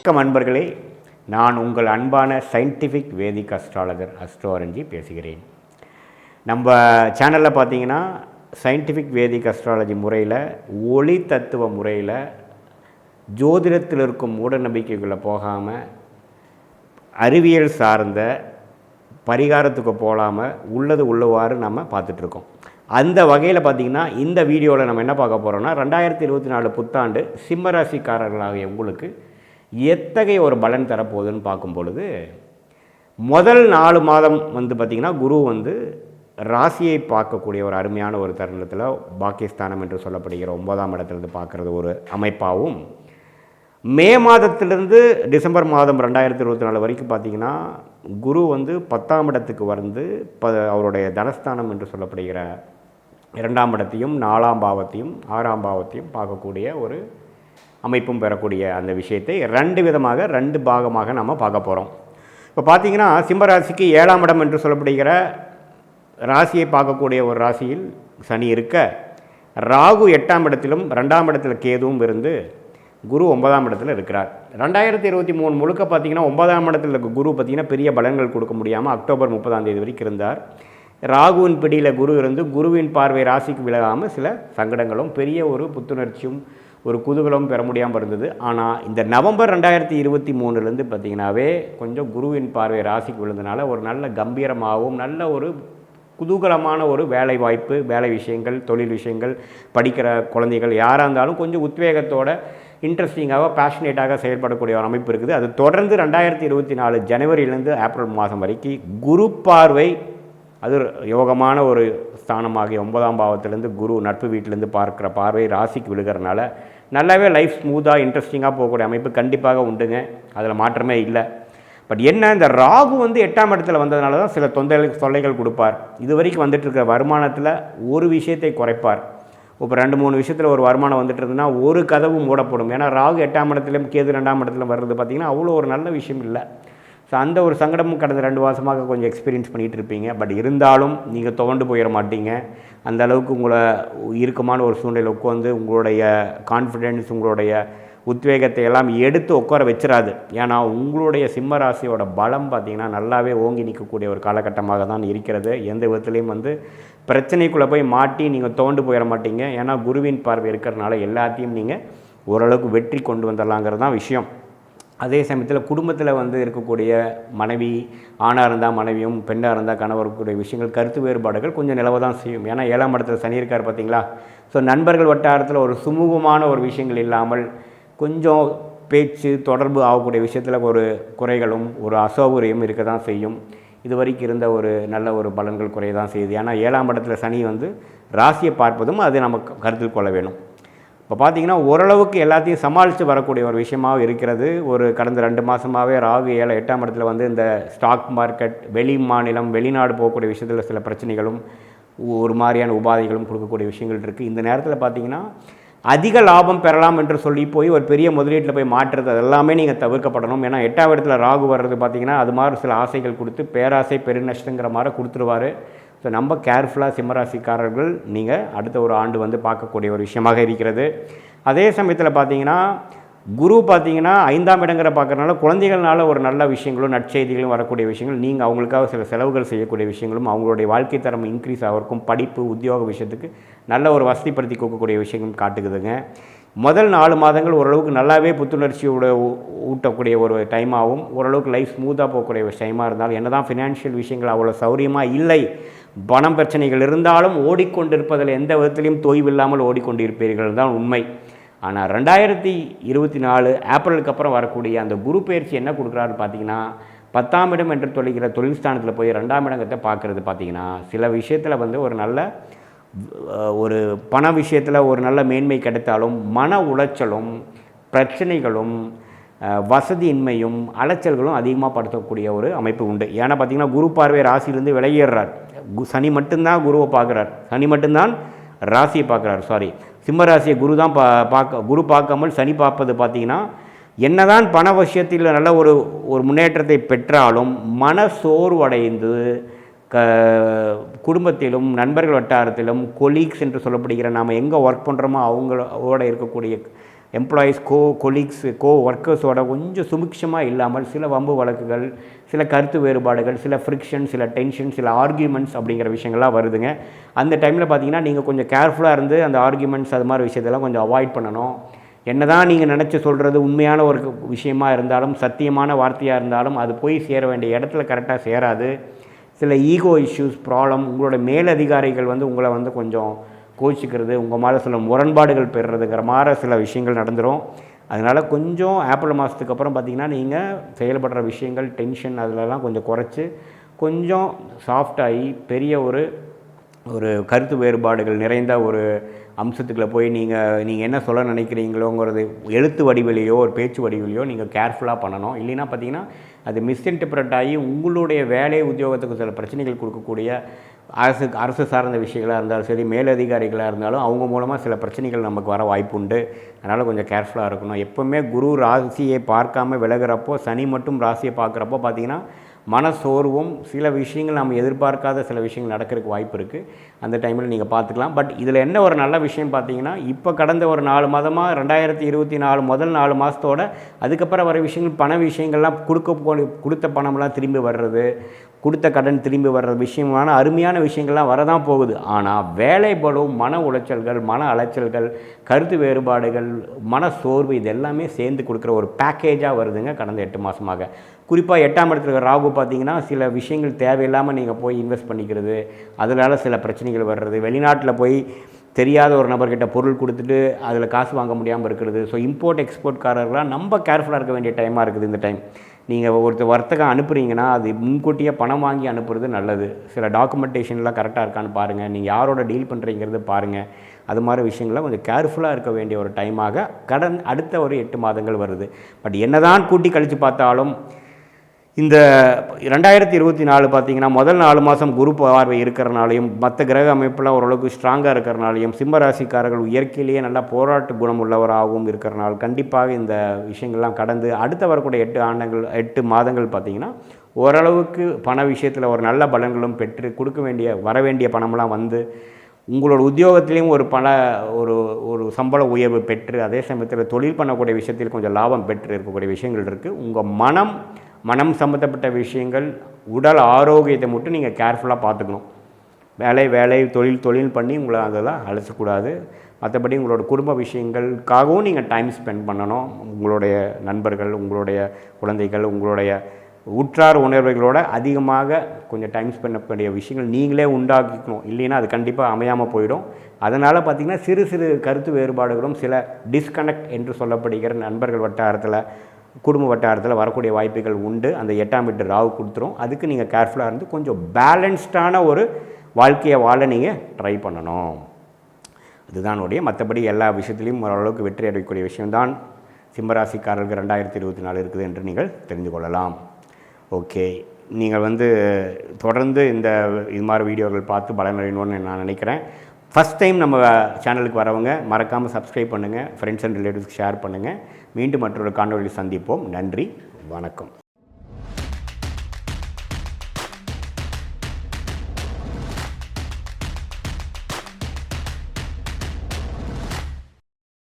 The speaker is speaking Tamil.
வணக்கம் அன்பர்களே. நான் உங்கள் அன்பான சயின்டிஃபிக் வேதிக் அஸ்ட்ராலஜர் அஸ்ட்ரோரஞ்சி பேசுகிறேன். நம்ம சேனலில் பார்த்தீங்கன்னா சயின்டிஃபிக் வேதிக் அஸ்ட்ராலஜி முறையில் ஒளி தத்துவ முறையில் ஜோதிடத்தில் இருக்கும் மூட போகாமல் அறிவியல் சார்ந்த பரிகாரத்துக்கு போகாமல் உள்ளது உள்ளவாறு நம்ம பார்த்துட்ருக்கோம். அந்த வகையில் பார்த்திங்கன்னா இந்த வீடியோவில் நம்ம என்ன பார்க்க போகிறோம்னா ரெண்டாயிரத்தி இருபத்தி நாலு புத்தாண்டு சிம்மராசிக்காரர்களாகிய உங்களுக்கு எத்தகைய ஒரு பலன் தரப்போகுதுன்னு பார்க்கும் பொழுது முதல் நாலு மாதம் வந்து பார்த்திங்கன்னா குரு வந்து ராசியை பார்க்கக்கூடிய ஒரு அருமையான ஒரு தருணத்தில் பாகிஸ்தானம் என்று சொல்லப்படுகிற ஒன்பதாம் இடத்துலேருந்து பார்க்குறது ஒரு அமைப்பாகவும் மே மாதத்திலிருந்து டிசம்பர் மாதம் ரெண்டாயிரத்தி இருபத்தி நாலு வரைக்கும் பார்த்தீங்கன்னா குரு வந்து பத்தாம் இடத்துக்கு வந்து ப அவருடைய தனஸ்தானம் என்று சொல்லப்படுகிற இரண்டாம் இடத்தையும் நாலாம் பாவத்தையும் ஆறாம் பாவத்தையும் பார்க்கக்கூடிய ஒரு அமைப்பும் பெறக்கூடிய அந்த விஷயத்தை ரெண்டு விதமாக ரெண்டு பாகமாக நம்ம பார்க்க போகிறோம் இப்போ பார்த்தீங்கன்னா சிம்மராசிக்கு ஏழாம் இடம் என்று சொல்லப்படுகிற ராசியை பார்க்கக்கூடிய ஒரு ராசியில் சனி இருக்க ராகு எட்டாம் இடத்திலும் ரெண்டாம் இடத்துல கேதுவும் இருந்து குரு ஒன்பதாம் இடத்துல இருக்கிறார். ரெண்டாயிரத்தி இருபத்தி மூணு முழுக்க பார்த்தீங்கன்னா ஒன்பதாம் இடத்துல இருக்க குரு பார்த்தீங்கன்னா பெரிய பலன்கள் கொடுக்க முடியாமல் அக்டோபர் முப்பதாம் தேதி வரைக்கும் இருந்தார். ராகுவின் பிடியில் குரு இருந்து குருவின் பார்வை ராசிக்கு விலகாமல் சில சங்கடங்களும் பெரிய ஒரு புத்துணர்ச்சியும் ஒரு குதூகலம் பெற முடியாமல் இருந்தது. ஆனால் இந்த நவம்பர் ரெண்டாயிரத்தி இருபத்தி மூணுலேருந்து பார்த்திங்கனாவே கொஞ்சம் குருவின் பார்வை ராசிக்கு விழுந்தனால ஒரு நல்ல கம்பீரமாகவும் நல்ல ஒரு குதூகலமான ஒரு வேலை வாய்ப்பு வேலை விஷயங்கள் தொழில் விஷயங்கள் படிக்கிற குழந்தைகள் யாராக இருந்தாலும் கொஞ்சம் உத்வேகத்தோட இன்ட்ரெஸ்டிங்காக பேஷனேட்டாக செயல்படக்கூடிய ஒரு அமைப்பு இருக்குது. அது தொடர்ந்து ரெண்டாயிரத்தி இருபத்தி நாலு ஜனவரியிலேருந்து ஏப்ரல் மாதம் வரைக்கும் குரு பார்வை அது யோகமான ஒரு ஸ்தானமாகிய ஒன்பதாம் பாவத்திலேருந்து குரு நட்பு வீட்டிலேருந்து பார்க்குற பார்வை ராசிக்கு விழுகிறனால நல்லாவே லைஃப் ஸ்மூத்தாக இன்ட்ரெஸ்டிங்காக போகக்கூடிய அமைப்பு கண்டிப்பாக உண்டுங்க. அதில் மாற்றமே இல்லை. பட் என்ன இந்த ராகு வந்து எட்டாம் இடத்துல வந்ததுனால தான் சில தொந்தரவு தொல்லைகள் கொடுப்பார். இது வரைக்கும் வந்துட்டு இருக்கிற வருமானத்தில் ஒரு விஷயத்தை குறைப்பார். இப்போ ரெண்டு மூணு விஷயத்தில் ஒரு வருமானம் வந்துட்டு இருந்ததுன்னா ஒரு கதவு மூடப்படும். ஏன்னா ராகு எட்டாம் இடத்துலையும் கேது ரெண்டாம் இடத்துல வர்றது பார்த்திங்கன்னா அவ்வளோ ஒரு நல்ல விஷயம் இல்லை. ஸோ அந்த ஒரு சங்கடமும் கடந்த ரெண்டு மாதமாக கொஞ்சம் எக்ஸ்பீரியன்ஸ் பண்ணிகிட்டு இருப்பீங்க. பட் இருந்தாலும் நீங்கள் துவண்டு போயிட மாட்டீங்க. அந்த அளவுக்கு உங்களை இறுக்கமான ஒரு சூழ்நிலை உட்காந்து உங்களுடைய கான்ஃபிடென்ஸ் உங்களுடைய உத்வேகத்தை எல்லாம் எடுத்து உட்கார வச்சிடாது ஏன்னா உங்களுடைய சிம்ம ராசியோட பலம் பார்த்திங்கன்னா நல்லாவே ஓங்கி நிற்கக்கூடிய ஒரு காலகட்டமாக தான் இருக்கிறது. எந்த விதத்துலேயும் வந்து பிரச்சனைக்குள்ளே போய் மாட்டி நீங்கள் தோண்டு போயிட மாட்டீங்க. ஏன்னா குருவின் பார்வை இருக்கிறனால எல்லாத்தையும் நீங்கள் ஓரளவுக்கு வெற்றி கொண்டு வந்துடலாங்கிறது தான் விஷயம். அதே சமயத்தில் குடும்பத்தில் வந்து இருக்கக்கூடிய மனைவி ஆணாக இருந்தால் மனைவியும் பெண்ணாக இருந்தால் கணவருக்குரிய விஷயங்கள் கருத்து வேறுபாடுகள் கொஞ்சம் நிலவ தான் செய்யும். ஏன்னா ஏழாம் இடத்துல சனி இருக்கார் பார்த்தீங்களா ஸோ நண்பர்கள் வட்டாரத்தில் ஒரு சுமூகமான ஒரு விஷயங்கள் இல்லாமல் கொஞ்சம் பேச்சு தொடர்பு ஆகக்கூடிய விஷயத்தில் ஒரு குறைகளும் ஒரு அசௌகரியம் இருக்க தான் செய்யும். இது வரைக்கும் இருந்த ஒரு நல்ல ஒரு பலன்கள் குறைய தான் செய்யுது. ஏன்னா ஏழாம் இடத்துல சனி வந்து ராசியை பார்ப்பதும் அது நம்ம கருத்தில் கொள்ள வேணும். இப்போ பார்த்தீங்கன்னா ஓரளவுக்கு எல்லாத்தையும் சமாளித்து வரக்கூடிய ஒரு விஷயமாக இருக்கிறது. ஒரு கடந்த ரெண்டு மாதமாகவே ராகு ஏழை எட்டாம் இடத்துல வந்து இந்த ஸ்டாக் மார்க்கெட் வெளி மாநிலம் வெளிநாடு போகக்கூடிய விஷயத்தில் சில பிரச்சனைகளும் ஒரு மாதிரியான உபாதைகளும் கொடுக்கக்கூடிய விஷயங்கள் இருக்குது இந்த நேரத்தில் பார்த்தீங்கன்னா அதிக லாபம் பெறலாம் என்று சொல்லி போய் ஒரு பெரிய முதலீட்டில் போய் மாற்றுறது அதெல்லாமே நீங்கள் தவிர்க்கப்படணும். ஏன்னா எட்டாம் இடத்துல ராகு வர்றது பார்த்தீங்கன்னா அது மாதிரி சில ஆசைகள் கொடுத்து பேராசை பெருநஷ்டங்கிற மாதிரி கொடுத்துருவார். ஸோ நம்ம கேர்ஃபுல்லாக சிம்மராசிக்காரர்கள் நீங்கள் அடுத்த ஒரு ஆண்டு வந்து பார்க்கக்கூடிய ஒரு விஷயமாக இருக்கிறது. அதே சமயத்தில் பார்த்தீங்கன்னா குரு பார்த்தீங்கன்னா ஐந்தாம் இடங்கிற பார்க்குறதுனால குழந்தைகள்னால ஒரு நல்ல விஷயங்களும் நற்செய்திகளும் வரக்கூடிய விஷயங்கள் நீங்கள் அவங்களுக்காக சில செலவுகள் செய்யக்கூடிய விஷயங்களும் அவங்களுடைய வாழ்க்கை தரம் இன்க்ரீஸ் ஆகிறக்கும் படிப்பு உத்தியோக விஷயத்துக்கு நல்ல ஒரு வசதிப்படுத்தி கொடுக்கக்கூடிய விஷயங்களும் காட்டுக்குதுங்க முதல் நாலு மாதங்கள் ஓரளவுக்கு நல்லாவே புத்துணர்ச்சியோட ஊட்டக்கூடிய ஒரு டைமாகவும் ஓரளவுக்கு லைஃப் ஸ்மூத்தாக போகக்கூடிய ஒரு டைமாக இருந்தாலும் என்ன தான் ஃபினான்ஷியல் விஷயங்கள் அவ்வளோ சௌரியமாக இல்லை. பணம் பிரச்சனைகள் இருந்தாலும் ஓடிக்கொண்டிருப்பதில் எந்த விதத்திலையும் தொய்வில்லாமல் ஓடிக்கொண்டிருப்பீர்கள் தான் உண்மை. ஆனால் ரெண்டாயிரத்தி இருபத்தி நாலு ஏப்ரலுக்கு அப்புறம் வரக்கூடிய அந்த குரு பயிற்சி என்ன கொடுக்குறாருன்னு பார்த்தீங்கன்னா பத்தாம் இடம் என்று தொழிக்கிற தொழில் ஸ்தானத்தில் போய் ரெண்டாம் இடங்கத்தை பார்க்குறது பார்த்தீங்கன்னா சில விஷயத்தில் வந்து ஒரு நல்ல ஒரு பண விஷயத்தில் ஒரு நல்ல மேன்மை கிடைத்தாலும் மன உளைச்சலும் பிரச்சனைகளும் வசதியின்மையும் அலைச்சல்களும் அதிகமாக படுத்தக்கூடிய ஒரு அமைப்பு உண்டு. ஏன்னா பார்த்திங்கன்னா குரு பார்வை ராசியிலேருந்து விலகிடுறார். சனி மட்டும்தான் குருவை பார்க்குறார். சனி மட்டும்தான் ராசியை பார்க்குறாரு. சாரி சிம்ம ராசியை குரு தான் பா பார்க்க குரு பார்க்காமல் சனி பார்ப்பது பார்த்திங்கன்னா என்னதான் பண விஷயத்தில் நல்ல ஒரு ஒரு முன்னேற்றத்தை பெற்றாலும் மன சோர்வடைந்து க குடும்பத்திலும் நண்பர்கள் வட்டாரத்திலும் கொலீக்ஸ் என்று சொல்லப்படுகிற நாம் எங்கே ஒர்க் பண்ணுறோமோ அவங்களோட இருக்கக்கூடிய எம்ப்ளாயீஸ் கோ கொலீக்ஸ் கோ ஒர்க்கர்ஸோட கொஞ்சம் சுமிக்ஷமாக இல்லாமல் சில வம்பு வழக்குகள் சில கருத்து வேறுபாடுகள் சில ஃப்ரிக்ஷன் சில டென்ஷன் சில ஆர்கியூமெண்ட்ஸ் அப்படிங்கிற விஷயங்கள்லாம் வருதுங்க. அந்த டைமில் பார்த்தீங்கன்னா நீங்கள் கொஞ்சம் கேர்ஃபுல்லாக இருந்து அந்த ஆர்கியூமெண்ட்ஸ் அது மாதிரி விஷயத்தெல்லாம் கொஞ்சம் அவாய்ட் பண்ணணும். என்ன தான் நீங்கள் நினச்சி சொல்கிறது உண்மையான ஒரு விஷயமா இருந்தாலும் சத்தியமான வார்த்தையாக இருந்தாலும் அது போய் சேர வேண்டிய இடத்துல கரெக்டாக சேராது. சில ஈகோ இஷ்யூஸ் ப்ராப்ளம் உங்களோட மேலதிகாரிகள் வந்து உங்களை வந்து கொஞ்சம் கோச்சிக்கிறது உங்கள் மேலே சில முரண்பாடுகள் பெறுறதுங்கிற மாதிரி சில விஷயங்கள் நடந்துடும் அதனால் கொஞ்சம் ஏப்ரல் மாதத்துக்கு அப்புறம் பார்த்திங்கன்னா நீங்கள் செயல்படுற விஷயங்கள் டென்ஷன் அதிலலாம் கொஞ்சம் குறைச்சி கொஞ்சம் சாஃப்டாகி பெரிய ஒரு ஒரு கருத்து வேறுபாடுகள் நிறைந்த ஒரு அம்சத்துக்குள்ளே போய் நீங்கள் நீங்கள் என்ன சொல்ல நினைக்கிறீங்களோங்கிறது எழுத்து வடிவிலையோ ஒரு பேச்சு வடிவிலையோ நீங்கள் கேர்ஃபுல்லாக பண்ணணும். இல்லைன்னா பார்த்தீங்கன்னா அது மிஸ்இன்டர்பிரட் ஆகி உங்களுடைய வேலை உத்தியோகத்துக்கு சில பிரச்சனைகள் கொடுக்கக்கூடிய அரசு அரசு சார்ந்த விஷயங்களாக இருந்தாலும் சரி மேலதிகாரிகளாக இருந்தாலும் அவங்க மூலமாக சில பிரச்சனைகள் நமக்கு வர வாய்ப்பு உண்டு. அதனால் கொஞ்சம் கேர்ஃபுல்லாக இருக்கணும். எப்போவுமே குரு ராசியை பார்க்காம விலகிறப்போ சனி மட்டும் ராசியை பார்க்குறப்போ பார்த்தீங்கன்னா மனசோர்வும் சில விஷயங்கள் நம்ம எதிர்பார்க்காத சில விஷயங்கள் நடக்கிறதுக்கு வாய்ப்பு இருக்குது அந்த டைமில் நீங்கள் பார்த்துக்கலாம். பட் இதில் என்ன ஒரு நல்ல விஷயம் பார்த்தீங்கன்னா இப்போ கடந்த ஒரு நாலு மாதமாக ரெண்டாயிரத்தி இருபத்தி நாலு முதல் நாலு மாதத்தோட அதுக்கப்புறம் வர விஷயங்கள் பண விஷயங்கள்லாம் கொடுக்க கொடுத்த பணம்லாம் திரும்பி வர்றது கொடுத்த கடன் திரும்பி வர்ற விஷயமான அருமையான விஷயங்கள்லாம் வரதான் போகுது. ஆனால் வேலைப்படும் மன உளைச்சல்கள் மன அலைச்சல்கள் கருத்து வேறுபாடுகள் மன சோர்வு இது எல்லாமே சேர்ந்து கொடுக்குற ஒரு பேக்கேஜாக வருதுங்க கடந்த எட்டு மாதமாக குறிப்பாக எட்டாம் இடத்துல இருக்கிற ராகு பார்த்தீங்கன்னா சில விஷயங்கள் தேவையில்லாமல் நீங்கள் போய் இன்வெஸ்ட் பண்ணிக்கிறது அதனால் சில பிரச்சனைகள் வர்றது வெளிநாட்டில் போய் தெரியாத ஒரு நபர்கிட்ட பொருள் கொடுத்துட்டு அதில் காசு வாங்க முடியாமல் இருக்கிறது. ஸோ இம்போர்ட் எக்ஸ்போர்ட்காரர்களாக நம்ம கேர்ஃபுல்லாக இருக்க வேண்டிய டைமாக இருக்குது இந்த டைம் நீங்கள் ஒருத்தர் வர்த்தகம் அனுப்புகிறீங்கன்னா அது முன்கூட்டியே பணம் வாங்கி அனுப்புறது நல்லது. சில டாக்குமெண்டேஷன்லாம் கரெக்டாக இருக்கான்னு பாருங்கள் நீங்கள் யாரோட டீல் பண்ணுறீங்கிறது பாருங்கள் அது மாதிரி விஷயங்கள்லாம் கொஞ்சம் கேர்ஃபுல்லாக இருக்க வேண்டிய ஒரு டைமாக கடன் அடுத்த ஒரு எட்டு மாதங்கள் வருது. பட் என்னதான் கூட்டி கழித்து பார்த்தாலும் இந்த ரெண்டாயிரத்தி இருபத்தி நாலு பார்த்தீங்கன்னா முதல் நாலு மாதம் குரு பார்வை இருக்கிறனாலையும் மற்ற கிரக அமைப்பெல்லாம் ஓரளவுக்கு ஸ்ட்ராங்காக இருக்கிறனாலையும் சிம்மராசிக்காரர்கள் இயற்கையிலேயே நல்லா போராட்ட குணம் உள்ளவராகவும் இருக்கிறனால கண்டிப்பாக இந்த விஷயங்கள்லாம் கடந்து அடுத்த வரக்கூடிய எட்டு ஆண்டங்கள் எட்டு மாதங்கள் பார்த்திங்கன்னா ஓரளவுக்கு பண விஷயத்தில் ஒரு நல்ல பலன்களும் பெற்று கொடுக்க வேண்டிய வர வேண்டிய பணம்லாம் வந்து உங்களோட உத்தியோகத்திலையும் ஒரு பல ஒரு ஒரு சம்பள உயர்வு பெற்று அதே சமயத்தில் தொழில் பண்ணக்கூடிய விஷயத்தில் கொஞ்சம் லாபம் பெற்று இருக்கக்கூடிய விஷயங்கள் இருக்குது உங்கள் மனம் மனம் சம்மந்தப்பட்ட விஷயங்கள் உடல் ஆரோக்கியத்தை மட்டும் நீங்கள் கேர்ஃபுல்லாக பார்த்துக்கணும். வேலை வேலை தொழில் தொழில் பண்ணி உங்களை அதெல்லாம் அழைச்சக்கூடாது. மற்றபடி உங்களோட குடும்ப விஷயங்களுக்காகவும் நீங்கள் டைம் ஸ்பெண்ட் பண்ணணும். உங்களுடைய நண்பர்கள் உங்களுடைய குழந்தைகள் உங்களுடைய உற்றார் உணர்வுகளோட அதிகமாக கொஞ்சம் டைம் ஸ்பெண்ட் பண்ணக்கூடிய விஷயங்கள் நீங்களே உண்டாக்கிக்கணும். இல்லைன்னா அது கண்டிப்பாக அமையாமல் போயிடும். அதனால் பார்த்திங்கன்னா சிறு சிறு கருத்து வேறுபாடுகளும் சில டிஸ்கனெக்ட் என்று சொல்லப்படுகிற நண்பர்கள் வட்டாரத்தில் குடும்ப வட்டாரத்தில் வரக்கூடிய வாய்ப்புகள் உண்டு. அந்த எட்டாம் வீட்டு ராவு கொடுத்துரும். அதுக்கு நீங்கள் கேர்ஃபுல்லாக இருந்து கொஞ்சம் பேலன்ஸ்டான ஒரு வாழ்க்கையை வாழ நீங்கள் ட்ரை பண்ணணும். அதுதான் உடைய மற்றபடி எல்லா விஷயத்துலையும் ஓரளவுக்கு வெற்றி அடையக்கூடிய விஷயம்தான். சிம்மராசிக்காரர்களுக்கு ரெண்டாயிரத்தி இருபத்தி நாலு இருக்குது என்று நீங்கள் தெரிந்து கொள்ளலாம். ஓகே. நீங்கள் வந்து தொடர்ந்து இந்த இது மாதிரி வீடியோக்கள் பார்த்து பலனடையணும்னு நான் நினைக்கிறேன். ஃபஸ்ட் டைம் நம்ம சேனலுக்கு வரவங்க மறக்காமல் சப்ஸ்கிரைப் பண்ணுங்கள் ஃப்ரெண்ட்ஸ் அண்ட் ரிலேட்டிவ்ஸ்க்கு ஷேர் பண்ணுங்கள் மீண்டும் மற்றொரு காணொலியில் சந்திப்போம். நன்றி வணக்கம்.